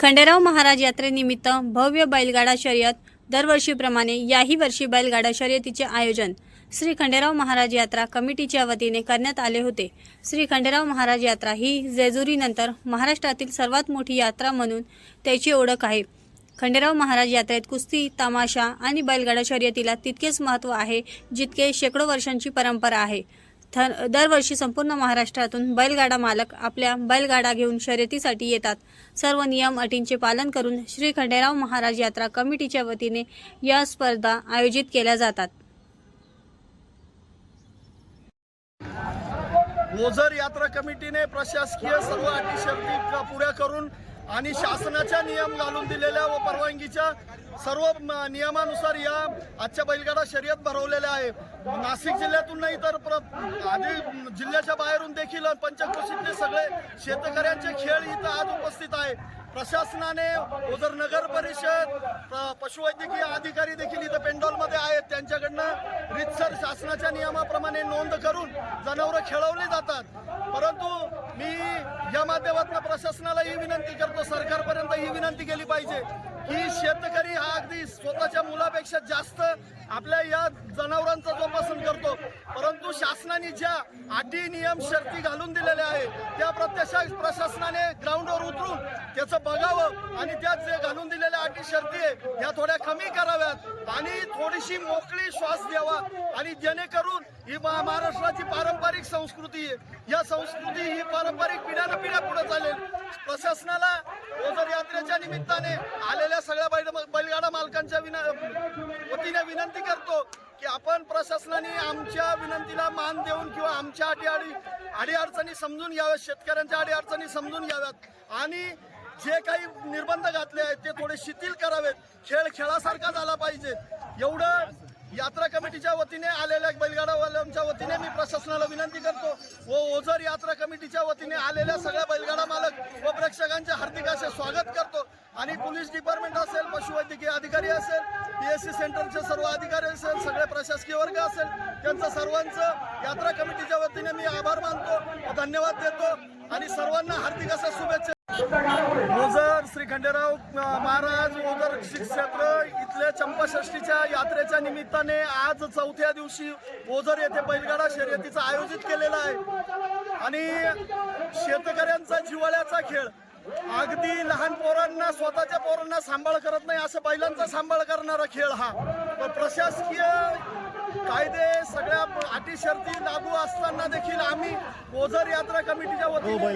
खंडेराव महाराज यात्रेनिमित्त भव्य बैलगाडा शर्यत दरवर्षीप्रमाणे याही वर्षी बैलगाडा शर्यतीचे आयोजन श्री खंडेराव महाराज यात्रा कमिटीच्या वतीने करण्यात आले होते. श्री खंडेराव महाराज यात्रा ही जेजुरीनंतर महाराष्ट्रातील सर्वात मोठी यात्रा म्हणून त्याची ओळख आहे. खंडेराव महाराज यात्रेत कुस्ती तमाशा आणि बैलगाडा शर्यतीला तितकेच महत्त्व आहे जितके शेकडो वर्षांची परंपरा आहे. दरवर्षी संपूर्ण महाराष्ट्रातून बैलगाडा मालक आपल्या बैलगाडा घेऊन शर्यतीसाठी येतात. सर्व नियम अटींचे पालन करून श्री खंडेराव महाराज यात्रा कमिटीच्या वतीने या स्पर्धा आयोजित केल्या जातात. ओझर यात्रा कमिटीने प्रशासकीय सर्व अटी शर्ती पुऱ्या करून आणि शासनाच्या नियम घालून दिलेल्या व परवानगीच्या सर्व नियमानुसार या आजच्या बैलगाडा शर्यत भरवलेल्या आहे. नाशिक जिल्ह्यातून नाही तर प्र आधी जिल्ह्याच्या बाहेरून देखील पंचकृषीतले सगळे शेतकऱ्यांचे खेळ इथं आज उपस्थित आहे. प्रशासनाने ओझर नगर परिषद पशुवैद्यकीय अधिकारी देखील इथं पेंडॉलमध्ये आहेत. त्यांच्याकडनं रितसर शासनाच्या नियमाप्रमाणे नोंद करून जनावरं खेळवली जातात. परंतु मी या माध्यमातून प्रशासनाला ही विनंती करतो सरकारपर्यंत ही विनंती केली पाहिजे की शेतकरी हा अगदी स्वतःच्या मुलापेक्षा जास्त आपल्या या जनावरांचा जोपासन करतो. परंतु शासनाने ज्या अटी नियम शर्ती घालून दिलेल्या आहेत त्या प्रत्यक्ष प्रशासनाने ग्राउंडवर उतरून त्याचं बघावं आणि त्यात जे घालून दिलेल्या अटी शर्ती आहे या थोड्या कमी कराव्यात आणि थोडीशी मोकळी श्वास द्यावा आणि जेणेकरून ही महाराष्ट्राची पारंपरिक संस्कृती आहे. या संस्कृती ही पारंपरिक पिढ्यानं पिढ्या पुढे चालेल. प्रशासनाला ओझर यात्रेच्या निमित्ताने आलेल्या सगळ्या बैल बैलगाडा मालकांच्या विना वतीने विनंती करतो की आपण प्रशासनाने आमच्या विनंतीला मान देऊन किंवा आमच्या अटी अडी समजून घ्याव्यात शेतकऱ्यांच्या अडीअडचणी समजून घ्याव्यात. आणि जे काही निर्बंध घातले आहेत ते थोडे शिथिल करावेत. खेळ खेळासारखा झाला पाहिजे. एवढं यात्रा कमिटीच्या वतीने आलेल्या बैलगाडावाल्यांच्या वतीने मी प्रशासनाला विनंती करतो व ओझर यात्रा कमिटीच्या वतीने आलेल्या सगळ्या बैलगाडा मालक व प्रेक्षकांचे हार्दिक असे स्वागत करतो. पोलीस डिपार्टमेंट असेल पशुवैद्यकीय अधिकारी असेल पी एस सी सेंटरचे सर्व अधिकारी असेल सगळे प्रशासकीय वर्ग असेल त्यांचं सर्वांचं यात्रा कमिटीच्या वतीने मी आभार मानतो धन्यवाद देतो आणि सर्वांना हार्दिक अशा शुभेच्छा. ओझर श्री खंडेराव महाराज ओझर श्री क्षेत्र इथल्या चंपाषष्टीच्या यात्रेच्या निमित्ताने आज चौथ्या दिवशी ओझर येथे बैलगाडा शर्यतीचं आयोजित केलेलं आहे. आणि शेतकऱ्यांचा जिव्हाळ्याचा खेळ अगदी लहान पोरांना स्वतःच्या पोरांना सांभाळ करत नाही असं बैलांचा सांभाळ करणारा खेळ हा. प्रशासकीय कायदे सगळ्या अटी शर्ती लागू असताना देखील आम्ही ओझर यात्रा कमिटीच्या वतीने हो,